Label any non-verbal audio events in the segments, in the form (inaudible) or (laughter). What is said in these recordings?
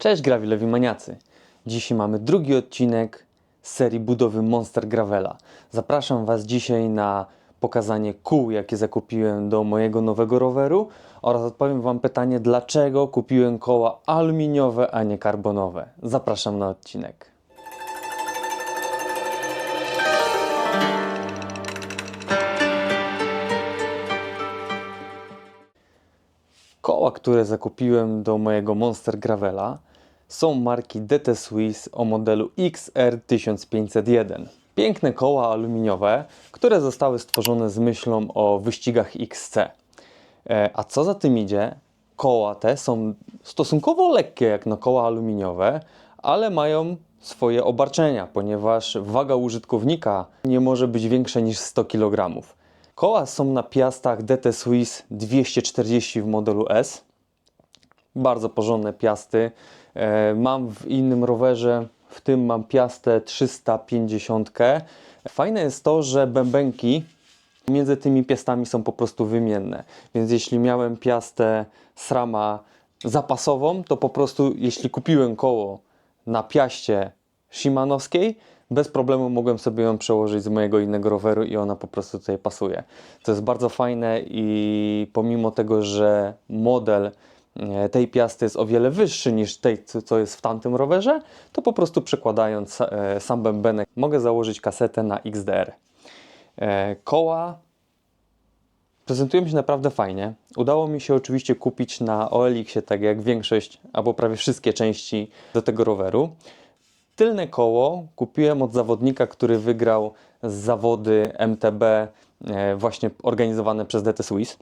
Cześć Gravilewi Maniacy! Dzisiaj mamy drugi odcinek serii budowy Monster Gravela. Zapraszam Was dzisiaj na pokazanie kół, jakie zakupiłem do mojego nowego roweru oraz odpowiem Wam pytanie, dlaczego kupiłem koła aluminiowe, a nie karbonowe. Zapraszam na odcinek. Koła, które zakupiłem do mojego Monster Gravela są marki DT Swiss o modelu XR1501. Piękne koła aluminiowe, które zostały stworzone z myślą o wyścigach XC. E, A co za tym idzie, koła te są stosunkowo lekkie jak na koła aluminiowe, ale mają swoje obarczenia, ponieważ waga użytkownika nie może być większa niż 100 kg. Koła są na piastach DT Swiss 240 w modelu S. Bardzo porządne piasty. E, Mam w innym rowerze, w tym mam piastę 350. Fajne jest to, że bębenki między tymi piastami są po prostu wymienne. Więc jeśli miałem piastę SRAMA zapasową, to po prostu jeśli kupiłem koło na piaście Shimanowskiej, bez problemu mogłem sobie ją przełożyć z mojego innego roweru i ona po prostu tutaj pasuje. To jest bardzo fajne i pomimo tego, że model tej piasty jest o wiele wyższy niż tej, co- jest w tamtym rowerze, to po prostu przekładając e, sam bębenek mogę założyć kasetę na XDR. E, Koła prezentują się naprawdę fajnie. Udało mi się oczywiście kupić na OLX-ie, tak jak większość albo prawie wszystkie części do tego roweru. Tylne koło kupiłem od zawodnika, który wygrał z zawody MTB e, właśnie organizowane przez DT Swiss.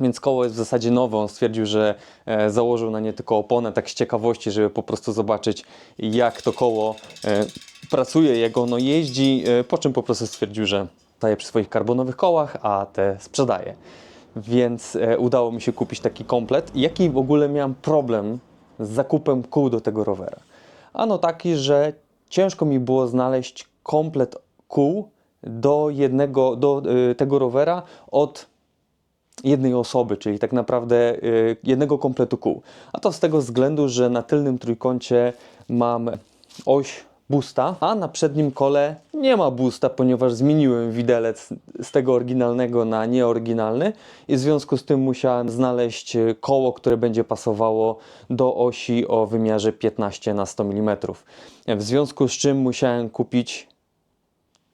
Więc koło jest w zasadzie nowe. On stwierdził, że e, założył na nie tylko oponę, tak z ciekawości, żeby po prostu zobaczyć, jak to koło e, pracuje, jak ono jeździ. E, po czym po prostu stwierdził, że staje przy swoich karbonowych kołach, a te sprzedaje. Więc udało mi się kupić taki komplet. Jaki w ogóle miałem problem z zakupem kół do tego rowera? Ano taki, że ciężko mi było znaleźć komplet kół do jednego, do tego rowera od jednej osoby, czyli tak naprawdę y, jednego kompletu kół. A to z tego względu, że na tylnym trójkącie mam oś busta, a na przednim kole nie ma busta, ponieważ zmieniłem widelec z tego oryginalnego na nieoryginalny i w związku z tym musiałem znaleźć koło, które będzie pasowało do osi o wymiarze 15 na 100 mm. W związku z czym musiałem kupić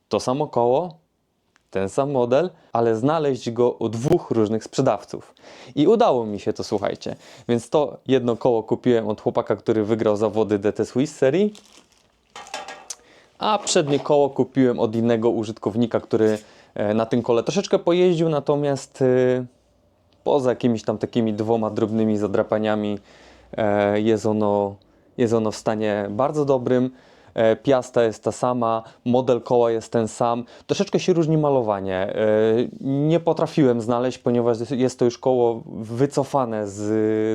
to samo koło, ten sam model, ale znaleźć go u dwóch różnych sprzedawców. I udało mi się to, słuchajcie. Więc to jedno koło kupiłem od chłopaka, który wygrał zawody DT Swiss serii, a przednie koło kupiłem od innego użytkownika, który e, na tym kole troszeczkę pojeździł, natomiast e, poza jakimiś tam takimi dwoma drobnymi zadrapaniami e, jest ono, jest ono w stanie bardzo dobrym. E, Piasta jest ta sama, model koła jest ten sam. Troszeczkę się różni malowanie. E, Nie potrafiłem znaleźć, ponieważ jest to już koło wycofane z,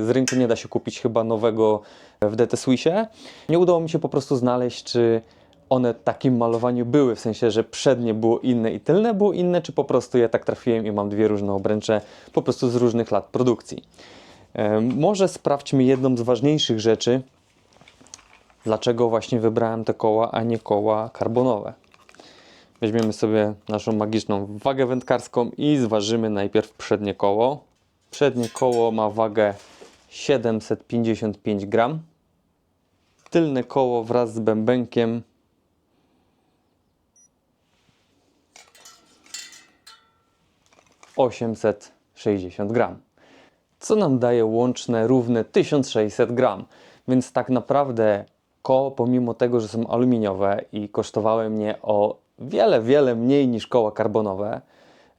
z rynku. Nie da się kupić chyba nowego w DT Swissie. Nie udało mi się po prostu znaleźć, czy one takim malowaniu były, w sensie, że przednie było inne i tylne było inne, czy po prostu ja tak trafiłem i mam dwie różne obręcze po prostu z różnych lat produkcji. E, Może sprawdźmy jedną z ważniejszych rzeczy, dlaczego właśnie wybrałem te koła, a nie koła karbonowe. Weźmiemy sobie naszą magiczną wagę wędkarską i zważymy najpierw przednie koło. Przednie koło ma wagę 755 gram. Tylne koło wraz z bębenkiem osiemset sześćdziesiąt gram co nam daje łączne równe 1600 gram. Więc tak naprawdę koło, pomimo tego, że są aluminiowe i kosztowały mnie o wiele, wiele mniej niż koła karbonowe,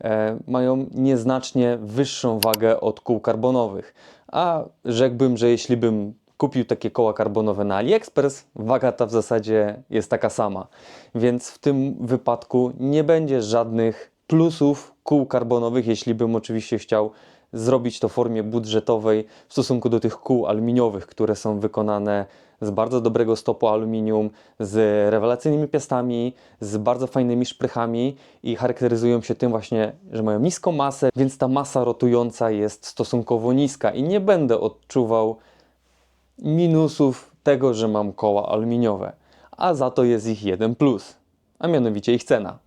e, mają nieznacznie wyższą wagę od kół karbonowych. A rzekłbym, że jeśli bym kupił takie koła karbonowe na AliExpress, waga ta w zasadzie jest taka sama. Więc w tym wypadku nie będzie żadnych plusów kół karbonowych, jeśli bym oczywiście chciał zrobić to w formie budżetowej w stosunku do tych kół aluminiowych, które są wykonane z bardzo dobrego stopu aluminium, z rewelacyjnymi piastami, z bardzo fajnymi szprychami i charakteryzują się tym właśnie, że mają niską masę, więc ta masa rotująca jest stosunkowo niska i nie będę odczuwał minusów tego, że mam koła aluminiowe, a za to jest ich jeden plus, a mianowicie ich cena.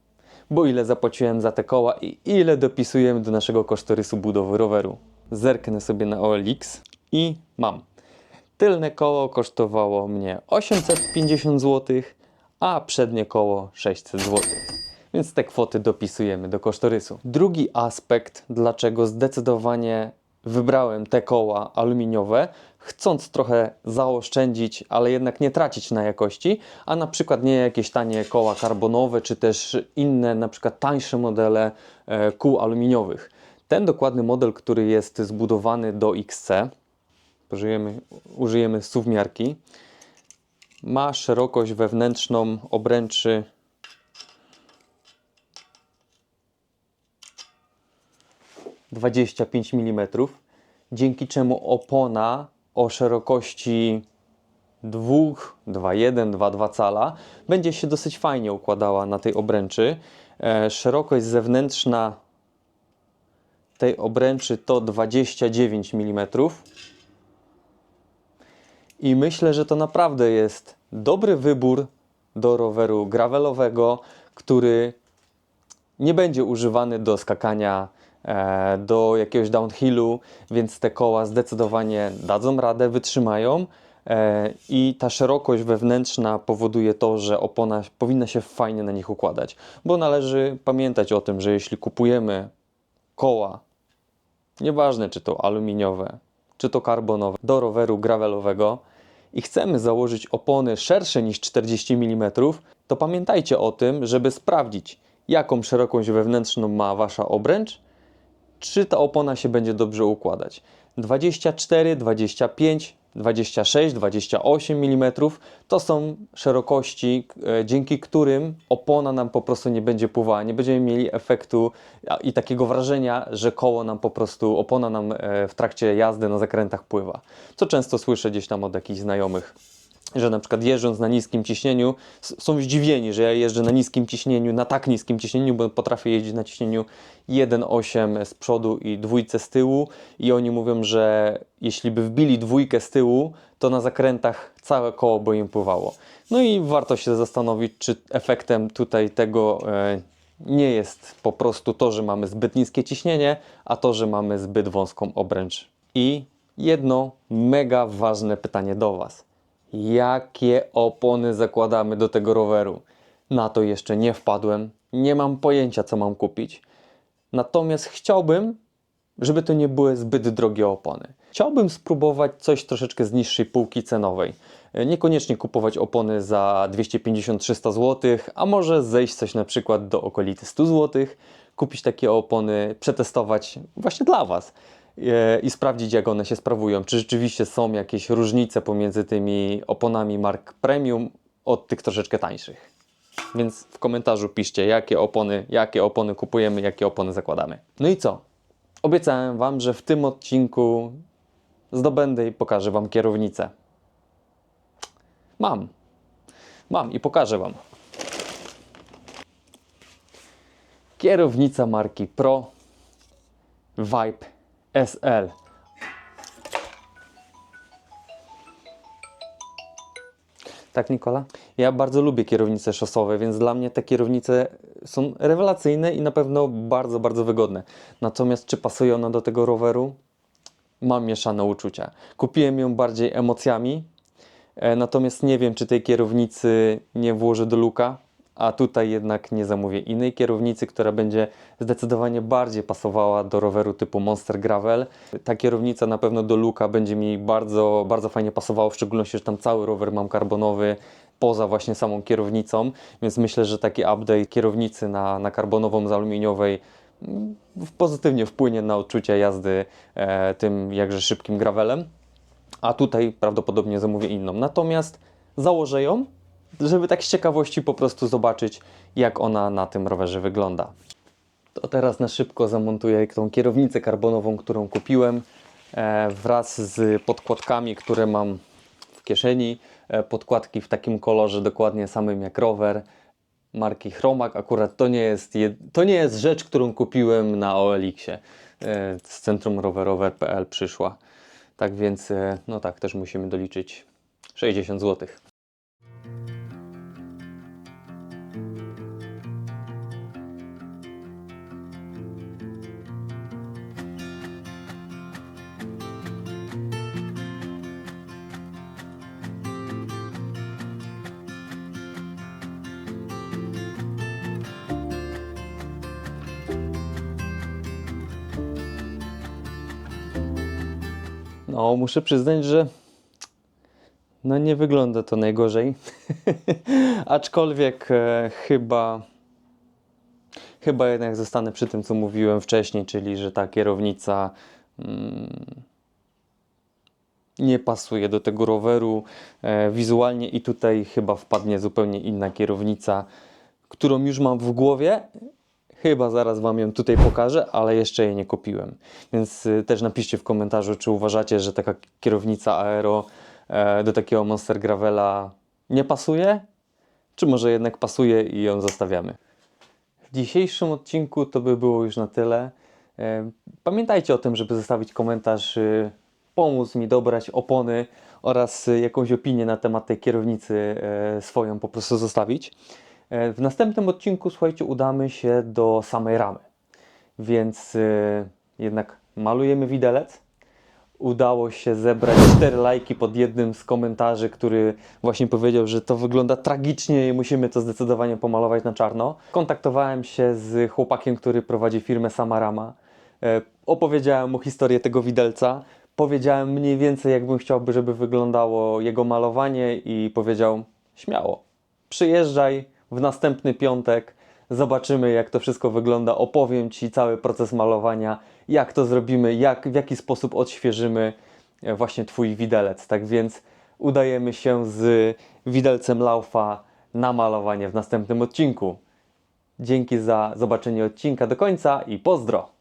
Bo ile zapłaciłem za te koła i ile dopisujemy do naszego kosztorysu budowy roweru. Zerknę sobie na OLX i mam. Tylne koło kosztowało mnie 850 zł, a przednie koło 600 zł. Więc te kwoty dopisujemy do kosztorysu. Drugi aspekt, dlaczego zdecydowanie wybrałem te koła aluminiowe, chcąc trochę zaoszczędzić, ale jednak nie tracić na jakości, a na przykład nie jakieś tanie koła karbonowe, czy też inne, na przykład tańsze modele e, kół aluminiowych. Ten dokładny model, który jest zbudowany do XC, użyjemy, użyjemy suwmiarki, ma szerokość wewnętrzną obręczy 25 mm, dzięki czemu opona o szerokości 2, 2,1, 2,2 cala będzie się dosyć fajnie układała na tej obręczy. E, szerokość zewnętrzna tej obręczy to 29 mm. I myślę, że to naprawdę jest dobry wybór do roweru gravelowego, który nie będzie używany do skakania do jakiegoś downhillu, więc te koła zdecydowanie dadzą radę, wytrzymają. E, I ta szerokość wewnętrzna powoduje to, że opona powinna się fajnie na nich układać, bo należy pamiętać o tym, że jeśli kupujemy koła, nieważne czy to aluminiowe, czy to karbonowe, do roweru gravelowego i chcemy założyć opony szersze niż 40 mm, to pamiętajcie o tym, żeby sprawdzić, jaką szerokość wewnętrzną ma wasza obręcz, czy ta opona się będzie dobrze układać. 24, 25, 26, 28 mm to są szerokości, e, dzięki którym opona nam po prostu nie będzie pływała. Nie będziemy mieli efektu i takiego wrażenia, że koło nam po prostu, opona nam e, w trakcie jazdy na zakrętach pływa. Co często słyszę gdzieś tam od jakichś znajomych że na przykład jeżdżąc na niskim ciśnieniu są zdziwieni, że ja jeżdżę na niskim ciśnieniu, na tak niskim ciśnieniu, bo potrafię jeździć na ciśnieniu 1,8 z przodu i dwójce z tyłu i oni mówią, że jeśli by wbili dwójkę z tyłu, to na zakrętach całe koło by im pływało. No i warto się zastanowić, czy efektem tutaj tego e, nie jest po prostu to, że mamy zbyt niskie ciśnienie, a to, że mamy zbyt wąską obręcz. I jedno mega ważne pytanie do Was jakie opony zakładamy do tego roweru. Na to jeszcze nie wpadłem, nie mam pojęcia, co mam kupić. Natomiast chciałbym, żeby to nie były zbyt drogie opony. Chciałbym spróbować coś troszeczkę z niższej półki cenowej. Niekoniecznie kupować opony za 250-300 zł, a może zejść coś na przykład do okolicy 100 zł, kupić takie opony, przetestować właśnie dla Was i sprawdzić, jak one się sprawują. Czy rzeczywiście są jakieś różnice pomiędzy tymi oponami mark premium od tych troszeczkę tańszych. Więc w komentarzu piszcie, jakie opony, jakie opony kupujemy, jakie opony zakładamy. No i co? Obiecałem Wam, że w tym odcinku zdobędę i pokażę Wam kierownicę. Mam. Mam i pokażę Wam. Kierownica marki Pro Vibe SL. Tak, Nikola? Ja bardzo lubię kierownice szosowe, więc dla mnie te kierownice są rewelacyjne i na pewno bardzo, bardzo wygodne. Natomiast czy pasuje ona do tego roweru? Mam mieszane uczucia. Kupiłem ją bardziej emocjami, e, natomiast nie wiem, czy tej kierownicy nie włożę do luka, a tutaj jednak nie zamówię innej kierownicy, która będzie zdecydowanie bardziej pasowała do roweru typu Monster Gravel. Ta kierownica na pewno do luka będzie mi bardzo, bardzo fajnie pasowała, w szczególności, że tam cały rower mam karbonowy, poza właśnie samą kierownicą, więc myślę, że taki update kierownicy na, na karbonową z aluminiowej mm, pozytywnie wpłynie na odczucia jazdy e, tym jakże szybkim gravelem a tutaj prawdopodobnie zamówię inną. Natomiast założę ją, żeby tak z ciekawości po prostu zobaczyć, jak ona na tym rowerze wygląda. To teraz na szybko zamontuję tą kierownicę karbonową, którą kupiłem e, wraz z podkładkami, które mam w kieszeni. E, podkładki w takim kolorze dokładnie samym jak rower marki Chromak. Akurat to nie jest, to nie jest rzecz, którą kupiłem na OLX-ie. E, z centrum rowerowe.pl przyszła. Tak więc, no tak, też musimy doliczyć 60 zł. No, muszę przyznać, że no nie wygląda to najgorzej. (laughs) Aczkolwiek e, chyba chyba jednak zostanę przy tym, co mówiłem wcześniej, czyli że ta kierownica mm, nie pasuje do tego roweru e, wizualnie i tutaj chyba wpadnie zupełnie inna kierownica, którą już mam w głowie. Chyba zaraz Wam ją tutaj pokażę, ale jeszcze jej nie kupiłem. Więc y, też napiszcie w komentarzu, czy uważacie, że taka kierownica aero e, do takiego Monster Gravela nie pasuje, czy może jednak pasuje i ją zostawiamy. W dzisiejszym odcinku to by było już na tyle. E, Pamiętajcie o tym, żeby zostawić komentarz, y, pomóc mi dobrać opony oraz y, jakąś opinię na temat tej kierownicy e, swoją po prostu zostawić. E, W następnym odcinku, słuchajcie, udamy się do samej ramy. Więc e, jednak malujemy widelec. Udało się zebrać 4 lajki pod jednym z komentarzy, który właśnie powiedział, że to wygląda tragicznie i musimy to zdecydowanie pomalować na czarno. Kontaktowałem się z chłopakiem, który prowadzi firmę Samarama. E, Opowiedziałem mu historię tego widelca. Powiedziałem mniej więcej, jakbym chciałby, żeby wyglądało jego malowanie, i powiedział: Śmiało, przyjeżdżaj w następny piątek, zobaczymy jak to wszystko wygląda, opowiem Ci cały proces malowania, jak to zrobimy, jak, w jaki sposób odświeżymy e, właśnie Twój widelec. Tak więc udajemy się z widelcem Laufa na malowanie w następnym odcinku. Dzięki za zobaczenie odcinka do końca i pozdro!